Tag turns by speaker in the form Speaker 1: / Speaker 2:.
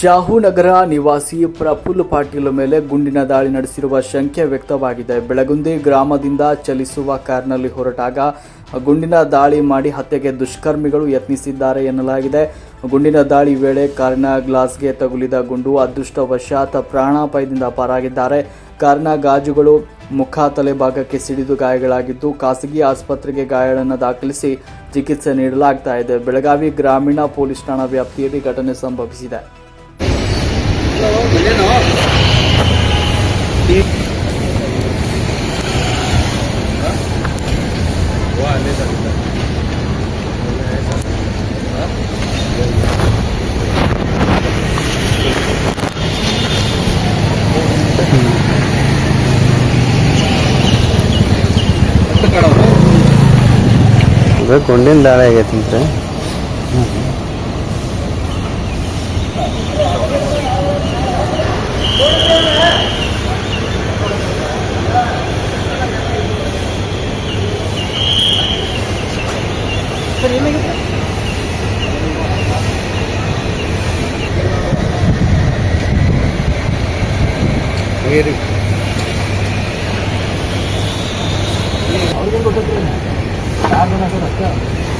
Speaker 1: ಶಾಹುನಗರ ನಿವಾಸಿ ಪ್ರಫುಲ್ ಪಾಟೀಲ್ ಮೇಲೆ ಗುಂಡಿನ ದಾಳಿ ನಡೆಸಿರುವ ಶಂಕೆ ವ್ಯಕ್ತವಾಗಿದೆ. ಬೆಳಗುಂದಿ ಗ್ರಾಮದಿಂದ ಚಲಿಸುವ ಕಾರ್ನಲ್ಲಿ ಹೊರಟಾಗ ಗುಂಡಿನ ದಾಳಿ ಮಾಡಿ ಹತ್ಯೆಗೆ ದುಷ್ಕರ್ಮಿಗಳು ಯತ್ನಿಸಿದ್ದಾರೆ ಎನ್ನಲಾಗಿದೆ. ಗುಂಡಿನ ದಾಳಿ ವೇಳೆ ಕಾರಿನ ಗ್ಲಾಸ್ಗೆ ತಗುಲಿದ ಗುಂಡು ಅದೃಷ್ಟವಶಾತ್ ಪ್ರಾಣಾಪಾಯದಿಂದ ಪಾರಾಗಿದ್ದಾರೆ. ಕಾರಿನ ಗಾಜುಗಳು ಮುಖ ತಲೆ ಭಾಗಕ್ಕೆ ಸಿಡಿದು ಗಾಯಗಳಾಗಿದ್ದು ಖಾಸಗಿ ಆಸ್ಪತ್ರೆಗೆ ಗಾಯಗಳನ್ನು ದಾಖಲಿಸಿ ಚಿಕಿತ್ಸೆ ನೀಡಲಾಗ್ತಾ ಇದೆ. ಬೆಳಗಾವಿ ಗ್ರಾಮೀಣ ಪೊಲೀಸ್ ಠಾಣಾ ವ್ಯಾಪ್ತಿಯಲ್ಲಿ ಘಟನೆ ಸಂಭವಿಸಿದೆ.
Speaker 2: ಕೊಂಡಿನ ದಾಳ ಆಗೈತಂತೆ
Speaker 3: 그 얘를 어느 정도 나.